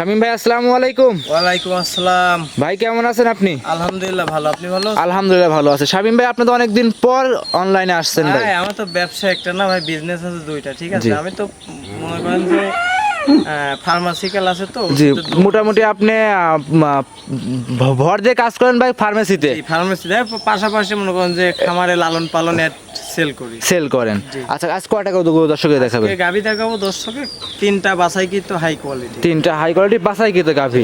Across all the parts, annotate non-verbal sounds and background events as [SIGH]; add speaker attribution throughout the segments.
Speaker 1: শামিম ভাই আসসালামু আলাইকুম।
Speaker 2: ওয়ালাইকুম আসসালাম।
Speaker 1: ভাই কেমন আছেন আপনি?
Speaker 2: আলহামদুলিল্লাহ ভালো। আপনি ভালো
Speaker 1: আলহামদুলিল্লাহ ভালো আছে। শামিম ভাই আপনি তো অনেকদিন পর অনলাইনে আসছেন ভাই।
Speaker 2: আমার তো ব্যবসা একটা না ভাই বিজনেস আছে দুইটা ঠিক আছে? আমি তো মনে করেন যে ফার্মাসিক্যাল আছে তো
Speaker 1: জি মোটামুটি আপনি ভর দিয়ে কাজ করেন ভাই ফার্মেসিতে
Speaker 2: ফার্মাসি পাশাপাশি মনে করেন যে খামারে লালন পালন সেল করি।
Speaker 1: সেল করেন। আচ্ছা আজ কয় টাকা দর্শকে দেখাবেন?
Speaker 2: গাবি দেখাবো দর্শকে তিনটা বাসাই কি তো হাই কোয়ালিটি
Speaker 1: তিনটা হাই কোয়ালিটি গাভি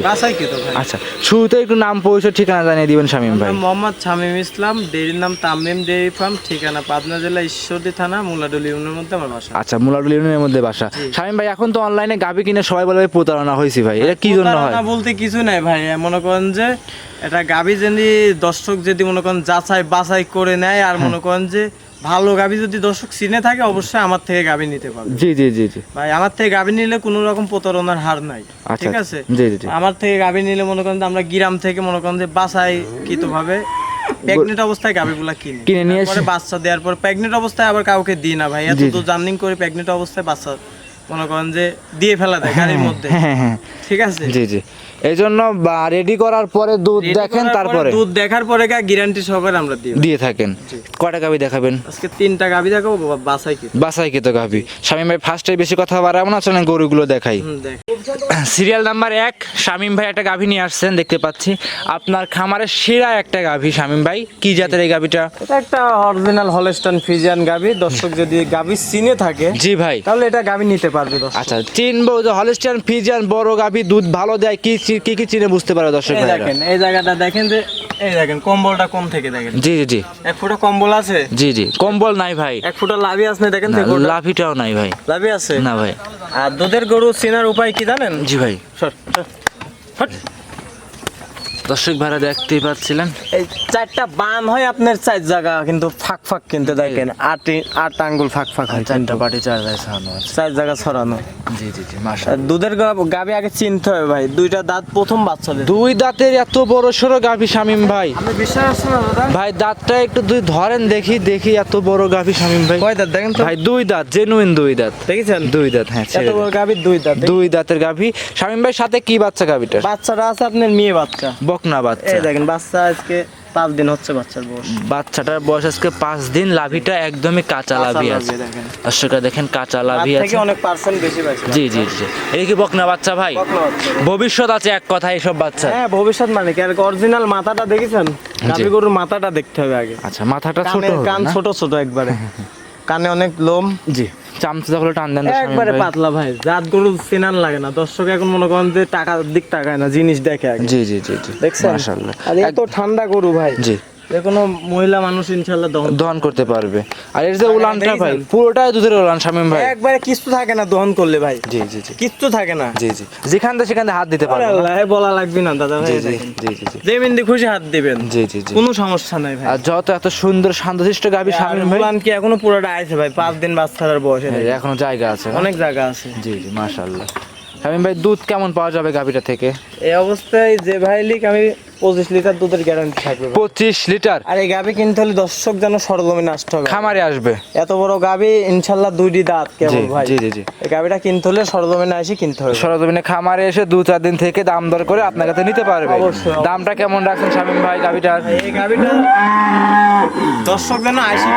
Speaker 1: আচ্ছা শুরুতে একটু নাম পরিচয় ঠিকানা জানিয়ে দিবেন শামিম ভাই।
Speaker 2: মোহাম্মদ শামীম ইসলাম ডেরির নাম তামিম ডেরি ফার্ম ঠিকানা পাবনা জেলা ঈশ্বরদী থানা মুলাডুলি ইউনিয়নের মধ্যে আমার বাসা।
Speaker 1: আচ্ছা মুলাডুল ইউনিয়নের মধ্যে বাসা। শামিম ভাই এখন তো অনলাইনে গাভি কিনে সবাই বলে ভাই প্রতারণা হয়েছি ভাই। এটা কি জন্য হয়?
Speaker 2: বলতে কিছু নাই ভাই মনে করেন যে এটা গাবি যদি দর্শক যদি মনে করেন যাচাই বাছাই করে নেয় আর মনে করেন যে ভালো গাবি যদি দর্শক চিনে থাকে অবশ্যই আমার থেকে গাবি নিতে পারবে।
Speaker 1: জি জি জি জি।
Speaker 2: ভাই আমার থেকে গাবি নিলে কোনো রকম প্রতারণার হার নাই
Speaker 1: আচ্ছা,
Speaker 2: ঠিক আছে?
Speaker 1: জি, জি।
Speaker 2: আমার থেকে গাবি নিলে মনে করেন যে আমরা গ্রাম থেকে মনে করেন যে বাসাই কৃত ভাবে প্রেগনেন্ট অবস্থায় গাবিগুলা কিনি।
Speaker 1: কিনে নিয়ে
Speaker 2: বাচ্চা দেওয়ার পর প্রেগনেন্ট অবস্থায় আবার কাউকে দিই না ভাই এত তো জার্নিং করে প্রেগনেন্ট অবস্থায় বাচ্চা মনে করেন যে দিয়ে ফেলা দেয় গাড়ির মধ্যে।
Speaker 1: হ্যাঁ হ্যাঁ।
Speaker 2: ঠিক আছে?
Speaker 1: জি জি। এই জন্য রেডি করার পরে দুধ দেখেন তারপরে
Speaker 2: দুধ দেখার পরে গ্যারান্টি সহকারে আমরা দিই
Speaker 1: দিয়ে থাকেন। কয়টা গাভি দেখাবেন?
Speaker 2: আজকে তিনটা গাবি দেখাবো বাসাই কি
Speaker 1: বাসাই খেতে গাভি। শামিম ভাই ফার্স্টে বেশি কথা বাড়াবো না চলেন গরুগুলো দেখাই? সিরিয়াল নাম্বার এক শামিম ভাই একটা গাভি নিয়ে আসছেন দেখতে পাচ্ছি। আপনার খামারের সেরা একটা গাভি শামিম ভাই। কি জাতের এই গাভিটা?
Speaker 2: এটা একটা অরিজিনাল হলস্টান ফিজিয়ান গাবি দর্শক যদি গাবি চিনে থাকে
Speaker 1: জি ভাই।
Speaker 2: তাহলে এটা গাবি নিতে পারবে দর্শক।
Speaker 1: আচ্ছা চিনবো যে হলিস্টিয়ান ফিজিয়ান বড় গাভি দুধ ভালো দেয় কি কি কি চিনে বুঝতে পারে দর্শক
Speaker 2: এই দেখেন এই জায়গাটা দেখেন যে এই দেখেন কম্বলটা কোন থেকে দেখেন?
Speaker 1: জি জি জি।
Speaker 2: এক ফুটা কম্বল আছে?
Speaker 1: জি জি কম্বল নাই ভাই।
Speaker 2: এক ফুটা লাভি আছে না দেখেন
Speaker 1: লাভিটাও নাই ভাই।
Speaker 2: লাভি আছে?
Speaker 1: না ভাই।
Speaker 2: আর দুধের গরু চেনার উপায় কি জানেন?
Speaker 1: জি ভাই।
Speaker 2: সর, সর।
Speaker 1: দর্শক ভাইরা দেখতেই পাচ্ছিলেন।
Speaker 2: এই চারটা বান হয় আপনার চার জায়গা কিন্তু ফাঁক ফাঁক কিনতে দেখেন আট আট আঙ্গুল ফাঁক ফাঁক হয়
Speaker 1: চারটা পাটি চার গায়ে ছাড়ানো
Speaker 2: চার জায়গা ছড়ানো।
Speaker 1: জি জি জি
Speaker 2: আর দুধের গাবি আগে চিনতে হবে ভাই দুইটা দাঁত প্রথম বাচ্চা
Speaker 1: দুই দাঁতের এত বড় সড়ো গাভি শামিম ভাই।
Speaker 2: বিশ্বাস না দাদা?
Speaker 1: ভাই দাঁতটা একটু দুই ধরেন দেখি দেখি এত বড় গাভি শামিম ভাই।
Speaker 2: কয় দাঁত দেখেন তো?
Speaker 1: ভাই দুই দাঁত জেনুইন দুই দাঁত।
Speaker 2: দেখেছেন?
Speaker 1: দুই দাঁত হ্যাঁ
Speaker 2: এত বড়। গাবি দুই দাঁত
Speaker 1: দুই দাঁতের গাভি। শামিম ভাই সাথে কি বাচ্চা গাভিটার?
Speaker 2: বাচ্চাটা আছে আপনার মেয়ে বাচ্চা।
Speaker 1: বকনা বাচ্চা?
Speaker 2: এই দেখেন বাচ্চা আজকে পাঁচ দিন হচ্ছে বাচ্চার বয়স।
Speaker 1: বাচ্চাটার বয়স আজকে পাঁচ দিন লাভিটা একদমই কাঁচা লাভি আছে। দর্শকরা দেখেন কাঁচা লাভি আছে।
Speaker 2: অনেক পার্সেন্ট বেশি পাইছে
Speaker 1: জি জি জি। এই কি বকনা বাচ্চা ভাই? ভবিষ্যৎ আছে এক কথা এইসব বাচ্চা
Speaker 2: হ্যাঁ ভবিষ্যৎ মানে কি? আর অরিজিনাল মাথাটা দেখেছেন? গাভী গরুর মাথাটা দেখতে হবে আগে।
Speaker 1: আচ্ছা মাথাটা ছোট
Speaker 2: কান ছোট ছোট একবারে। [LAUGHS] কানে অনেক লোম।
Speaker 1: জি। চামচা গুলো টান দেন
Speaker 2: একবারে পাতলা ভাই জাত গরু চেনার লাগে না। দর্শক এখন মনে করেন যে টাকার দিক তাকায় না জিনিস দেখে
Speaker 1: জি জি জি জি।
Speaker 2: দেখছেন?
Speaker 1: মাশাআল্লাহ।
Speaker 2: আর এত ঠান্ডা গরু ভাই।
Speaker 1: জি।
Speaker 2: যে কোনো মহিলা মানুষ ইনশাল্লাহ দহন
Speaker 1: দহন করতে পারবে। আর এর যে উলানটা ভাই পুরোটাই দুধের উলান শামিম ভাই।
Speaker 2: একবারে কিচ্ছু থাকে না দহন করলে ভাই।
Speaker 1: জি জি জি।
Speaker 2: কিচ্ছু থাকে না।
Speaker 1: জি জি। যেখান থেকে সেখান হাত দিতে পারবে
Speaker 2: আল্লাহ, বলা লাগবে না দাদা ভাই
Speaker 1: জি জি জি জি জি।
Speaker 2: যে খুশি হাত দিবেন।
Speaker 1: জি জি জি।
Speaker 2: কোনো সমস্যা নাই ভাই।
Speaker 1: আর যত এত সুন্দর শান্তশিষ্ট গাবি শামিম ভাই।
Speaker 2: উলান কি এখনও পুরোটা আছে ভাই? পাঁচ দিন বাচ্চার বয়সে
Speaker 1: হ্যাঁ, এখনও জায়গা আছে
Speaker 2: অনেক জায়গা আছে।
Speaker 1: জি জি মাশাআল্লাহ। শামিম ভাই দুধ কেমন পাওয়া যাবে গাবিটা থেকে?
Speaker 2: এই অবস্থায় যে ভাই লিক আমি পঁচিশ লিটার দুধের গ্যারান্টি থাকবে।
Speaker 1: পঁচিশ লিটার?
Speaker 2: আর এই গাবি কিনতে হলে দর্শক যেন সরজমিনে আসতে হবে।
Speaker 1: খামারে আসবে।
Speaker 2: এত বড় গাবি ইনশাল্লাহ দুইটি দাঁত কেমন ভাই।
Speaker 1: জি জি জি।
Speaker 2: এই গাবিটা কিনতে হলে সরজমিনে এসে কিনতে হবে।
Speaker 1: সরজমিনে খামারে এসে দু চার দিন থেকে দাম দর করে আপনার কাছে নিতে পারবে। দামটা কেমন রাখছেন শামিম ভাই গাবিটার?
Speaker 2: এই গাবিটা দর্শক যেন আসে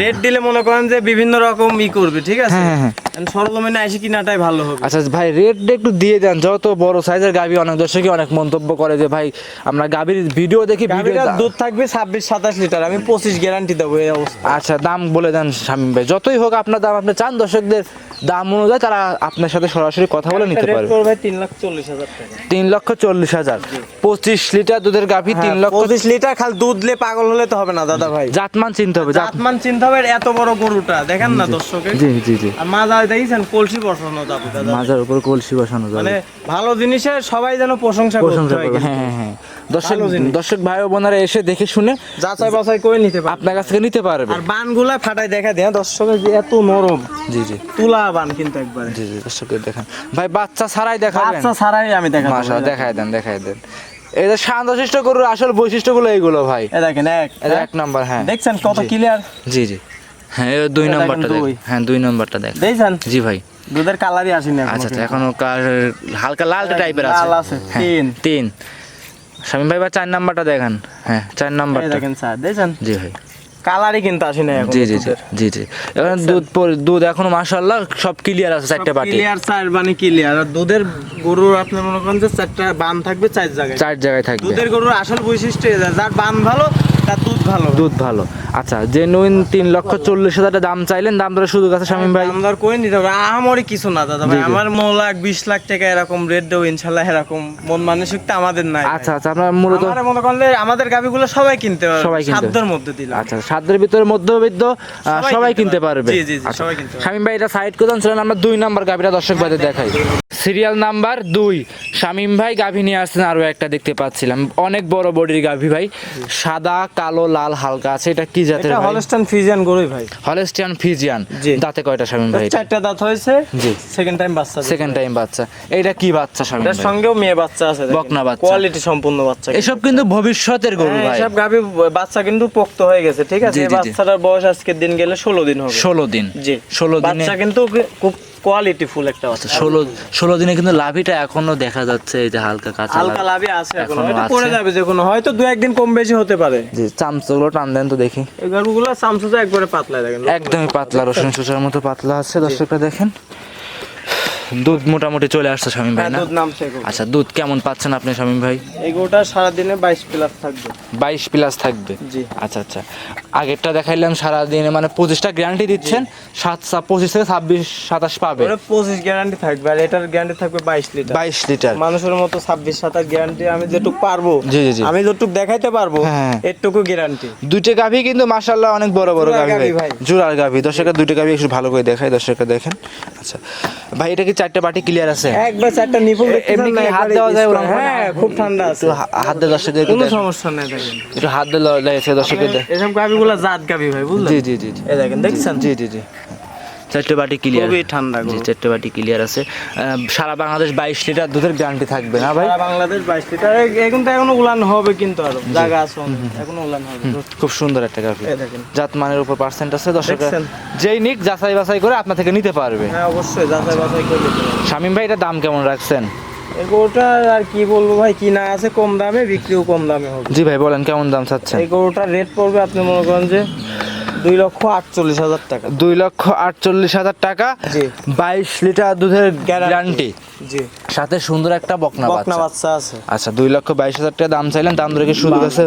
Speaker 2: রেট দিলে মনে করেন যে বিভিন্ন রকম ই করবে ঠিক আছে?
Speaker 1: হ্যাঁ, হ্যাঁ।
Speaker 2: সরজমিনে আসে কিনাটাই ভালো হবে।
Speaker 1: আচ্ছা ভাই রেটটা একটু দিয়ে দেন। যত বড় সাইজের গাবি অনেক দর্শকই অনেক মন্তব্য করে যে ভাই আমরা গাবির ভিডিও দেখি
Speaker 2: দুধ থাকবে ছাব্বিশ সাতাশ লিটার। আমি পঁচিশ গ্যারান্টি দেবো এই অবস্থা।
Speaker 1: আচ্ছা দাম বলে দেন শামিম ভাই। যতই হোক আপনার দাম আপনি চান দর্শকদের দাম অনুযায়ী তারা আপনার সাথে সরাসরি কথা বলে নিতে
Speaker 2: করবে তিন লাখ চল্লিশ হাজার টাকা।
Speaker 1: তিন লক্ষ চল্লিশ হাজার। পঁচিশ লিটার দুধের গাভি তিন
Speaker 2: হ্যাঁ,
Speaker 1: লক্ষ
Speaker 2: পঁচিশ লিটার খালি দুধ লে পাগল হলে তো হবে না দাদা ভাই।
Speaker 1: জাতমান চিনতে হবে জাত
Speaker 2: জাতমান চিনতে হবে এত বড় গরুটা। দেখেন না দর্শকে?
Speaker 1: জি জি জি।
Speaker 2: আর মাজা দেখেছেন? কলসি বসানো দাদা।
Speaker 1: মাজার উপর কলসি বসানো যাবে।
Speaker 2: মানে ভালো জিনিসের সবাই যেন প্রশংসা করতে হয়
Speaker 1: করবে হ্যাঁ হ্যাঁ হ্যাঁ। দর্শক দর্শক ভাই ও বোনেরা এসে দেখে শুনে
Speaker 2: যাচাই বাছাই করে নিতে পারে
Speaker 1: আপনার কাছ থেকে নিতে পারবে।
Speaker 2: আর বানগুলা ফাটাই দেখা দর্শকের যে এত নরম
Speaker 1: জি জি।
Speaker 2: তুলা বান কিন্তু একবারে।
Speaker 1: জি জি দেখেন। ভাই বাচ্চা ছাড়াই দেখাবেন।
Speaker 2: বাচ্চা ছাড়াই আমি দেখা
Speaker 1: মাশা দেখাই দেন দেখাই দেন। এই যে শান্তশিষ্ট গরুর আসল বৈশিষ্ট্যগুলো এইগুলো ভাই।
Speaker 2: এ দেখেন এক।
Speaker 1: এক নাম্বার হ্যাঁ।
Speaker 2: দেখছেন কত ক্লিয়ার
Speaker 1: জি জি। হ্যাঁ দুই নম্বরটা দেখ। হ্যাঁ দুই নম্বরটা দেখ।
Speaker 2: দেখছেন?
Speaker 1: জি ভাই।
Speaker 2: দুধের কালারই আসেনি
Speaker 1: আচ্ছা আচ্ছা। এখনও হালকা লালটা টাইপের আছে?
Speaker 2: লাল
Speaker 1: আছে হ্যাঁ,
Speaker 2: তিন।
Speaker 1: তিন। শামিম ভাই বা চার নাম্বারটা দেখান। হ্যাঁ চার নাম্বারটা।
Speaker 2: দেখেন স্যার দেখছেন?
Speaker 1: জি ভাই।
Speaker 2: কালারই কিন্তু আসেনি এখন
Speaker 1: জি জি জি জি এখন দুধ দুধ এখনও মাশাআল্লাহ সব ক্লিয়ার আছে চারটা বাটি।
Speaker 2: ক্লিয়ার চার মানে ক্লিয়ার আর দুধের গরুর আপনি মনে করেন যে চারটা বান থাকবে চার জায়গায়।
Speaker 1: চার জায়গায় থাকবে।
Speaker 2: দুধের গরুর আসল বৈশিষ্ট্য যার বান ভালো দুধ ভালো।
Speaker 1: দুধ ভালো। আচ্ছা জেনুইন তিন লক্ষ চল্লিশ হাজার দাম চাইলেন দাম ধরে শুধু কাছে শামিম ভাই?
Speaker 2: আমরা কই নিতে হবে। আমারই কিছু না দাদা ভাই। আমার ন লাখ বিশ লাখ টাকা এরকম রেট দেবো ইনশাল্লাহ এরকম মন মানসিকতা আমাদের নাই
Speaker 1: আচ্ছা আচ্ছা আপনার মূলত
Speaker 2: মনে করলে আমাদের গাভিগুলো সবাই কিনতে পারবে
Speaker 1: সবাই।
Speaker 2: সাধ্যের মধ্যে দিলাম।
Speaker 1: আচ্ছা সাধ্যের ভিতরে মধ্যবিত্ত
Speaker 2: সবাই কিনতে পারবে। জি, জি,
Speaker 1: আচ্ছা।
Speaker 2: সবাই কিনতে পারবে।
Speaker 1: শামিম ভাই এটা সাইড করে ছিলেন আমরা দুই নাম্বার গাভিটা দর্শক ভাইদের দেখাই। সিরিয়াল নাম্বার দুই। শামিম ভাই গাভি নিয়ে আসছেন আরও একটা দেখতে পাচ্ছিলাম। অনেক বড় বডির গাভী ভাই। সাদা কালো লাল হালকা আছে এটা কি জাতের
Speaker 2: এটা
Speaker 1: ভাই?
Speaker 2: হলস্টান ফিজিয়ান গরুই ভাই।
Speaker 1: হলস্টিয়ান ফিজিয়ান দাঁতে কয়টা শামিম ভাই?
Speaker 2: চারটা দাঁত হয়েছে।
Speaker 1: জি।
Speaker 2: সেকেন্ড টাইম বাচ্চা।
Speaker 1: সেকেন্ড টাইম বাচ্চা। এটা কি বাচ্চা শামিম ভাই?
Speaker 2: সঙ্গেও মেয়ে বাচ্চা আছে
Speaker 1: বকনা বাচ্চা।
Speaker 2: কোয়ালিটি সম্পূর্ণ বাচ্চা
Speaker 1: এসব কিন্তু ভবিষ্যতের গরু
Speaker 2: হ্যাঁ,
Speaker 1: ভাই।
Speaker 2: এসব গাভি বাচ্চা কিন্তু পোক্ত হয়ে গেছে ঠিক আছে? এই। বাচ্চাটার বয়স আজকের দিন গেলে ষোলো দিন হবে।
Speaker 1: ষোলো দিন।
Speaker 2: জি।
Speaker 1: ষোলো দিনে
Speaker 2: বাচ্চা কিন্তু খুব কোয়ালিটি ফুল একটা বাচ্চা।
Speaker 1: ষোলো ষোলো দিনে কিন্তু লাভিটা এখনও দেখা যাচ্ছে এই যে হালকা কাঁচা
Speaker 2: হালকা
Speaker 1: লাভি
Speaker 2: আছে এখন। হয়তো পড়ে যাবে যে কোনো হয়তো দু একদিন কম বেশি হতে পারে।
Speaker 1: জি চামচগুলো টান দেন তো দেখি।
Speaker 2: এই গরুগুলো একবারে পাতলা দেখেন।
Speaker 1: একদমই পাতলা রসুন সুসার মতো পাতলা আছে দর্শকরা দেখেন। দুধ মোটামুটি চলে আসছে শামীম ভাই
Speaker 2: হ্যাঁ,
Speaker 1: না?
Speaker 2: দুধ নামছে
Speaker 1: আচ্ছা দুধ কেমন পাচ্ছেন আপনি শামীম ভাই?
Speaker 2: এই গরুটা সারাদিনে প্লাস থাকবে।
Speaker 1: বাইশ প্লাস থাকবে?
Speaker 2: জি।
Speaker 1: আচ্ছা আচ্ছা। আগেরটা দেখাইলাম সারাদিনে মানে পঁচিশটা গ্যারান্টি দিচ্ছেন সাত সা- পঁচিশ থেকে ছাব্বিশ সাতাশ পাবে।
Speaker 2: ওটা গ্যারান্টি থাকবে আর এটার গ্যারান্টি থাকবে বাইশ লিটার
Speaker 1: বাইশ লিটার
Speaker 2: মানুষের মতো ছাব্বিশ সাতাশ গ্যারান্টি আমি যেটুক পারব
Speaker 1: জি, জি।
Speaker 2: আমি যেটুক দেখাইতে পারব
Speaker 1: হ্যাঁ।
Speaker 2: এটুকু গ্যারান্টি
Speaker 1: দুইটা গাভি কিন্তু মাশাল্লাহ অনেক বড় বড় গাভি ভাই।
Speaker 2: ভাই।
Speaker 1: জোড়ার গাভি। দর্শকের দুইটা গাভি একটু ভালো করে দেখাই দর্শকরা দেখেন। আচ্ছা। ভাই এটা কি চারটে বাটি ক্লিয়ার আছে।
Speaker 2: একবার চারটা নিপুল
Speaker 1: এমনি কি হাত দেওয়া যায় ওরকম
Speaker 2: হ্যাঁ খুব ঠান্ডা আছে।
Speaker 1: হাত দিয়ে দর্শকদের
Speaker 2: কোনো সমস্যা নাই দেখেন।
Speaker 1: একটু হাত দিয়ে লেগেছে দর্শকের দেখ
Speaker 2: এসব জাত গাবি ভাই বুঝলেন?
Speaker 1: জি জি জি জি।
Speaker 2: এই দেখেন দেখছেন?
Speaker 1: জি জি জি। চারটে বাটি ক্লিয়ার
Speaker 2: খুবই ঠান্ডা
Speaker 1: জি চারটে বাটি ক্লিয়ার আছে। সারা বাংলাদেশ বাইশ লিটার দুধের গ্যারান্টি থাকবে না ভাই?
Speaker 2: বাংলাদেশ বাইশ লিটার। এখন তো এখনও উলান হবে কিন্তু আরও। জায়গা আছে এখনও উলান হবে।
Speaker 1: খুব সুন্দর একটা গাভি
Speaker 2: দেখেন।
Speaker 1: জাত মানের উপর পার্সেন্ট আছে দর্শক? যেই নিক যাচাই বাছাই করে আপনার থেকে নিতে পারবে।
Speaker 2: হ্যাঁ অবশ্যই যাচাই বাছাই করে।
Speaker 1: শামিম ভাই এটা দাম কেমন রাখছেন?
Speaker 2: এই গরুটা আর কি বলব ভাই কিনা আছে কম দামে বিক্রিও কম দামে হবে।
Speaker 1: জি ভাই বলেন কেমন দাম চাচ্ছেন?
Speaker 2: এই গরুটার রেট পড়বে আপনি মনে করেন যে দুই লক্ষ আটচল্লিশ হাজার টাকা।
Speaker 1: দুই লক্ষ আটচল্লিশ হাজার টাকা
Speaker 2: জি।
Speaker 1: বাইশ লিটার দুধের গ্যারান্টি
Speaker 2: জি।
Speaker 1: সাথে সুন্দর একটা বকনা
Speaker 2: বকনা
Speaker 1: বাচ্চা
Speaker 2: আছে।
Speaker 1: আচ্ছা দুই লক্ষ বাইশ হাজার টাকা দাম চাইলেন দাম রেখে সুযোগ আছে।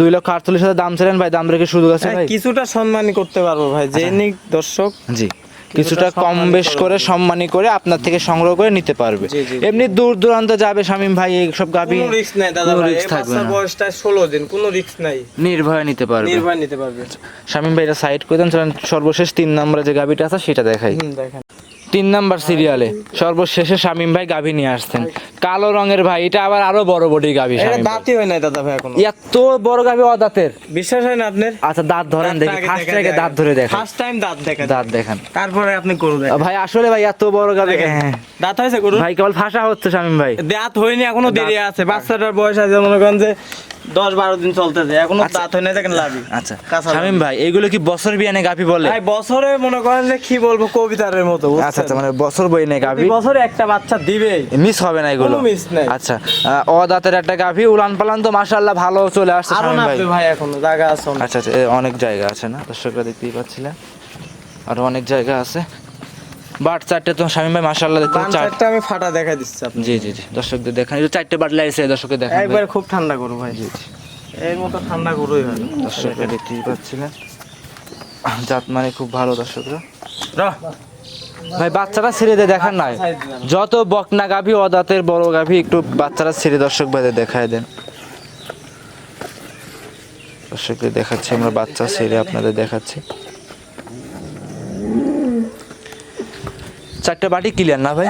Speaker 1: দুই লক্ষ আটচল্লিশ হাজার দাম চাইলেন ভাই দাম রেখে সুযোগ আছে
Speaker 2: কিছুটা সম্মানই করতে পারব ভাই যে নিক দর্শক।
Speaker 1: জি। কিছুটা কম বেশ
Speaker 2: করে।
Speaker 1: সম্মানী করে আপনার থেকে সংগ্রহ করে নিতে পারবে। এমনি দূর দূরান্ত যাবে শামিম ভাই এইসব গাভী
Speaker 2: কোনো রিস্ক নাই দাদা ভাই বয়সটা ষোলো দিন কোনো রিস্ক নাই।
Speaker 1: নির্ভয়ে নিতে পারবে।
Speaker 2: নির্ভয় নিতে পারবে।
Speaker 1: শামিম ভাই এটা সাইড করে দেন চলেন সর্বশেষ তিন নম্বরে যে গাভীটা আছে সেটা দেখাই।
Speaker 2: দেখেন।
Speaker 1: তিন নাম্বার সিরিয়ালে। সর্বশেষে শামিম ভাই গাভী নিয়ে আসছেন। কালো রঙের ভাই এটা আবার আরও বড় বডি গাভী শামিম।
Speaker 2: দাঁতই হয় নাই দাদা ভাই এখনও।
Speaker 1: এত বড় গাভী অদাঁতের।
Speaker 2: বিশ্বাস হয় না আপনার?
Speaker 1: আচ্ছা দাঁত ধরেন দেখি। ফার্স্ট থেকে দাঁত ধরে দেখেন
Speaker 2: ফার্স্ট টাইম দাঁত দেখেন।
Speaker 1: দাঁত দেখান।
Speaker 2: তারপরে আপনি গরু দেখেন।
Speaker 1: ভাই আসলে ভাই এত বড় গাভী হ্যাঁ
Speaker 2: দাঁত হয়েছে গরু
Speaker 1: ভাই কেবল ফাঁসা হচ্ছে শামিম ভাই।
Speaker 2: দাঁত হয়নি এখনও দেরি আছে। বাচ্চাটার বয়স আছে মনে করেন যে দশ বারো দিন চলতেছে এখনও দাঁত হয় দেখেন লাভি।
Speaker 1: আচ্ছা। শামিম ভাই এগুলো কি বছর বিয়ানে গাভী বলে?
Speaker 2: ভাই বছরে মনে করেন যে কি বলব কবিতার মতো
Speaker 1: আচ্ছা আচ্ছা মানে বছর বই নেই গাভী?
Speaker 2: বছরে একটা বাচ্চা দিবে।
Speaker 1: মিস হবে না এগুলো?
Speaker 2: miss নাই।
Speaker 1: আচ্ছা আহ, অদাঁতের একটা গাভী উলান পালান তো মাশাআল্লাহ ভালো চলে আসছে শামিম ভাই।
Speaker 2: ভাই এখনও জায়গা আছে
Speaker 1: আচ্ছা আচ্ছা অনেক জায়গা আছে না? দর্শকরা দেখতেই পাচ্ছিলেন। আরও অনেক জায়গা আছে। বাট চারটে তো শামিম ভাই মাশাআল্লাহ দেখতে
Speaker 2: বাম
Speaker 1: চার
Speaker 2: সাইডটা আমি ফাটা দেখা দিচ্ছি আপনি
Speaker 1: জি জি জি দর্শকদের দেখেন। যে চারটে বাট লাইছে দর্শকদের দেখেন
Speaker 2: একবার খুব ঠান্ডা করু ভাই। জি এর মতো ঠান্ডা গরুই হয়।
Speaker 1: দর্শকরা দেখতেই পাচ্ছিলেন। জাত মানে খুব ভালো দর্শকরা।
Speaker 2: রহ।
Speaker 1: ভাই বাচ্চারা ছেড়ে দিয়ে দেখান নাই। যত বকনা গাভী অদাতের বড় গাভী একটু বাচ্চারা ছেড়ে দর্শক ভাইদের দেখায় দেন। দর্শকদের দেখাচ্ছি আমরা বাচ্চা ছেড়ে আপনাদের দেখাচ্ছি। চারটে বাটি ক্লিয়ার না ভাই?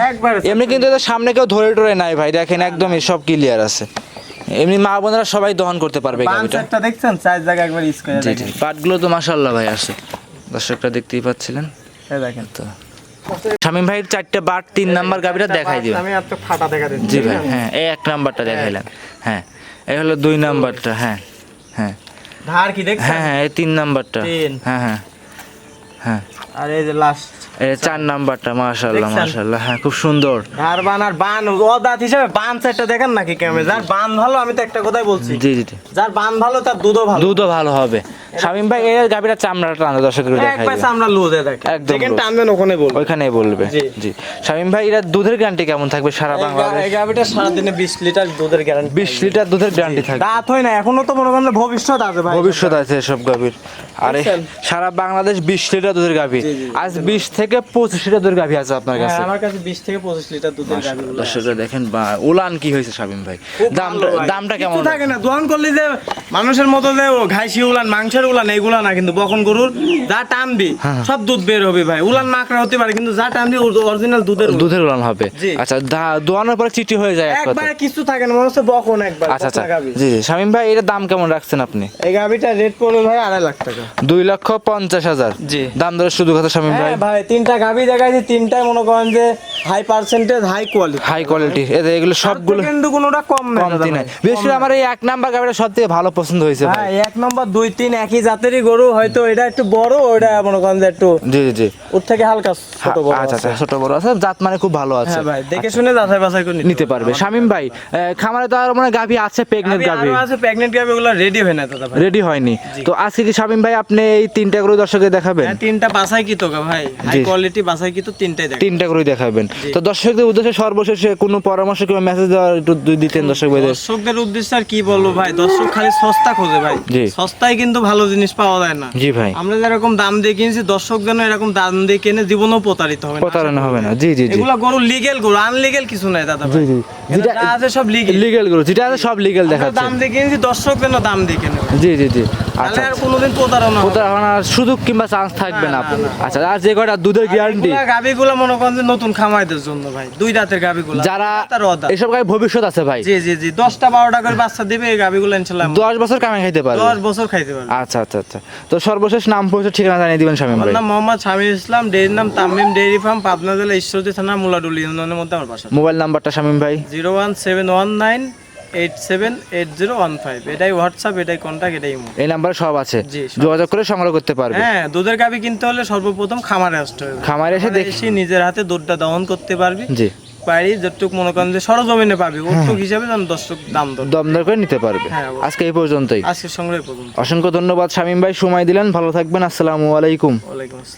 Speaker 1: এমনি কিন্তু সামনে কেউ ধরে টরে নাই ভাই দেখেন একদমই সব ক্লিয়ার আছে। এমনি মা বোনেরা সবাই দহন করতে পারবে গাভীটা
Speaker 2: দেখছেন? চার জায়গা একবার দেখেন।
Speaker 1: পাটগুলো তো মাশাল্লাহ ভাই আছে। দর্শকরা দেখতেই পাচ্ছিলেন।
Speaker 2: দেখেন।
Speaker 1: তো শামিম ভাইয়ের চারটে বাট তিন নাম্বার গাবিটা দেখাই দিবেন।
Speaker 2: আমি আর তো ফাটা দেখা দিচ্ছি
Speaker 1: জি ভাই হ্যাঁ এই এক নাম্বারটা দেখাইলাম হ্যাঁ এই হলো দুই নাম্বারটা হ্যাঁ হ্যাঁ।
Speaker 2: ধার কি দেখছেন?
Speaker 1: হ্যাঁ হ্যাঁ এই তিন নাম্বারটা।
Speaker 2: তিন।
Speaker 1: হ্যাঁ হ্যাঁ হ্যাঁ।
Speaker 2: আর এই যে লাস্ট
Speaker 1: চার নাম্বারটা মাশাআল্লাহ
Speaker 2: দেখছেন?
Speaker 1: মাশাআল্লাহ। হ্যাঁ খুব সুন্দর।
Speaker 2: আর বান আর বান হিসেবে বান সেটটা দেখেন নাকি কেমন যার বান ভালো আমি তো একটা কথাই বলছি।
Speaker 1: জি জি
Speaker 2: যার বান ভালো তার দুধও ভালো।
Speaker 1: দুধও ভালো হবে। শামিম ভাই টানো দর্শকের
Speaker 2: এক
Speaker 1: দেখাই
Speaker 2: লুজে দেখেন।
Speaker 1: একদম
Speaker 2: যেখানে টানবেন ওখানে বলব
Speaker 1: ওইখানেই বলবে।
Speaker 2: জি।
Speaker 1: শামিম ভাই এরা দুধের গ্যারান্টি কেমন থাকবে সারা বাংলাদেশ?
Speaker 2: এই গাভিটা সারাদিনে বিশ লিটার দুধের গ্যারান্টি
Speaker 1: বিশ লিটার দুধের গ্যারান্টি থাকবে।
Speaker 2: দাঁত হয় না এখনও তো মনে করেন ভবিষ্যৎ আছে ভাই।
Speaker 1: ভবিষ্যৎ আছে এসব গাভীর। আরে সারা বাংলাদেশ বিশ লিটার দুধের
Speaker 2: জি,
Speaker 1: আজ বিশ থেকে পঁচিশ লিটার গাভী আছে আপনার
Speaker 2: হ্যাঁ,
Speaker 1: কাছে?
Speaker 2: আমার কাছে বিশ থেকে পঁচিশ লিটার দুধের আছে।
Speaker 1: দর্শকরা দেখেন বা উলান কি হয়েছে শামিম ভাই? দামটা দামটা কেমন?
Speaker 2: থাকে না। দোয়ান করলে যে মানুষের মতো যে ও ঘাইসি উলান মাংসের উলান এইগুলা না কিন্তু বকন গরুর যা টানবি
Speaker 1: হ্যাঁ।
Speaker 2: সব দুধ বের হবে ভাই। উলান মাকড়া হতে পারে কিন্তু যা টানবি অরিজিনাল দুধের
Speaker 1: দুধের উলান হবে। আচ্ছা দোয়ানোর পরে চিটি হয়ে যায় এক কথা।
Speaker 2: কিছু থাকে না মনে হচ্ছে বকন একবার
Speaker 1: আচ্ছা আচ্ছা। জি জি। শামিম ভাই এটার দাম কেমন রাখছেন আপনি?
Speaker 2: এই গাভিটা রেট পড়বে ভাই আড়াই লাখ টাকা।
Speaker 1: দুই লক্ষ পঞ্চাশ হাজার।
Speaker 2: জি।
Speaker 1: দাম ধরে শুধু কথা শামিম ভাই।
Speaker 2: হ্যাঁ ভাই তিনটা গাভি দেখাইছি তিনটাই মনে করেন যে high percentage high quality
Speaker 1: high quality এগুলো সবগুলো
Speaker 2: কিন্তু কোনোটা কম না
Speaker 1: কমতি নাই। বিশেষ করে আমার এই এক নাম্বার গাড়িটা সব থেকে ভালো পছন্দ হয়েছে ভাই।
Speaker 2: হ্যাঁ এক নম্বর দুই তিন একই জাতেরই গরু হয়তো এটা একটু বড় ওটা মনে করেন যে একটু
Speaker 1: জি জি জি।
Speaker 2: ওর থেকে হালকা ছোট বড়
Speaker 1: আচ্ছা আচ্ছা ছোট বড় আছে জাত মানে খুব ভালো আছে।
Speaker 2: হ্যাঁ ভাই দেখে শুনে যাচাই বাছাই করে
Speaker 1: নিতে পারবে। শামিম ভাই খামারে তো আর মানে গাভী আছে প্রেগনেন্ট
Speaker 2: গাভি আছে প্রেগনেন্ট গাভি ওগুলো রেডি হয় না দাদা ভাই।
Speaker 1: রেডি হয়নি। তো আজকে কি শামিম ভাই আপনি এই তিনটা গরু দর্শকে দেখাবেন?
Speaker 2: হ্যাঁ তিনটা বাছাই কি তো ভাই হাই। কোয়ালিটি বাছাই কি তো তিনটাই দেখ
Speaker 1: তিনটা করে দেখাবেন। তো দর্শকদের উদ্দেশ্যে সর্বশেষে কোনো পরামর্শ কিংবা মেসেজ দেওয়ার একটু দিতেন দর্শক ভাইদের।
Speaker 2: দর্শকদের উদ্দেশ্যে আর কি বলব ভাই? দর্শক খালি সস্তা খোঁজে ভাই। সস্তায় কিন্তু ভালো জিনিস পাওয়া যায় না।
Speaker 1: জি ভাই।
Speaker 2: আমরা যেরকম দাম দিয়ে কিনছি দর্শক যেন এরকম দাম দিয়ে কিনে জীবনও প্রতারিত হবে
Speaker 1: প্রতারণা হবে না। জি জি জি।
Speaker 2: এগুলা গরু লিগেল গরু আনলিগেল কিছু নাই দাদা ভাই।
Speaker 1: জি যেটা
Speaker 2: আছে সব লিগেল
Speaker 1: লিগেলগুলো যেটা আছে সব লিগেল দেখাচ্ছে।
Speaker 2: দাম দিয়ে কিনছি দর্শক যেন দাম দিয়ে কেনে
Speaker 1: জি জি জি। আচ্ছা
Speaker 2: আর আচ্ছা। কোনোদিন প্রতারণা
Speaker 1: প্রতারণার সুযোগ কিংবা চান্স থাকবে না আচ্ছা আর যে কয়টা দুধের গ্যারান্টি
Speaker 2: গাবিগুলো মনে করেন যে নতুন খামাইদের জন্য ভাই দুই দাঁতের গাবিগুলো
Speaker 1: যারা এসব গাবি ভবিষ্যৎ আছে ভাই।
Speaker 2: জি জি জি 10টা 12টা করে বাচ্চা দিবে এই গাবিগুলো ইনশাআল্লাহ
Speaker 1: 10 বছর কামাই খাইতে পারবে।
Speaker 2: 10 বছর খাইতে পারবে।
Speaker 1: আচ্ছা আচ্ছা আচ্ছা। তো সর্বশেষ নাম পরিচয় ঠিকানা জানিয়ে দিবেন শামিম ভাই।
Speaker 2: নাম মোহাম্মদ শামিম ইসলাম ডেইরি নাম তামিম ডেইরি ফার্ম পাবনা জেলা ঈশ্বরদী থানা মুলাডুলি ইউনিয়নের মধ্যে আমার বাসা।
Speaker 1: মোবাইল নাম্বারটা শামিম ভাই।
Speaker 2: 01719 eight seven eight zero one five. এটাই হোয়াটসঅ্যাপ এটাই কন্ট্যাক্ট এটাই ইমো।
Speaker 1: এই নাম্বারে সব আছে।
Speaker 2: জি, সব
Speaker 1: যোগাযোগ করে সংগ্রহ করতে পারবে।
Speaker 2: হ্যাঁ দুধের গাভি কিনতে হলে সর্বপ্রথম খামারে আসতে হবে।
Speaker 1: খামারে
Speaker 2: এসে নিজের হাতে দুধটা দহন করতে পারবি।
Speaker 1: জি।
Speaker 2: পারি যতটুকু মনে করেন যে সরজমিনে পাবি ওটুক হিসাবে যেন দর্শক দাম দর
Speaker 1: দমদর করে নিতে পারবে।
Speaker 2: হ্যাঁ, অবশ্যই।
Speaker 1: আজকে এই পর্যন্তই।
Speaker 2: আজকের সংগ্রহ পর্যন্ত
Speaker 1: অসংখ্য ধন্যবাদ শামিম ভাই সময় দিলেন। ভালো থাকবেন। আসসালামু আলাইকুম।
Speaker 2: ওয়ালাইকুম আসসালাম।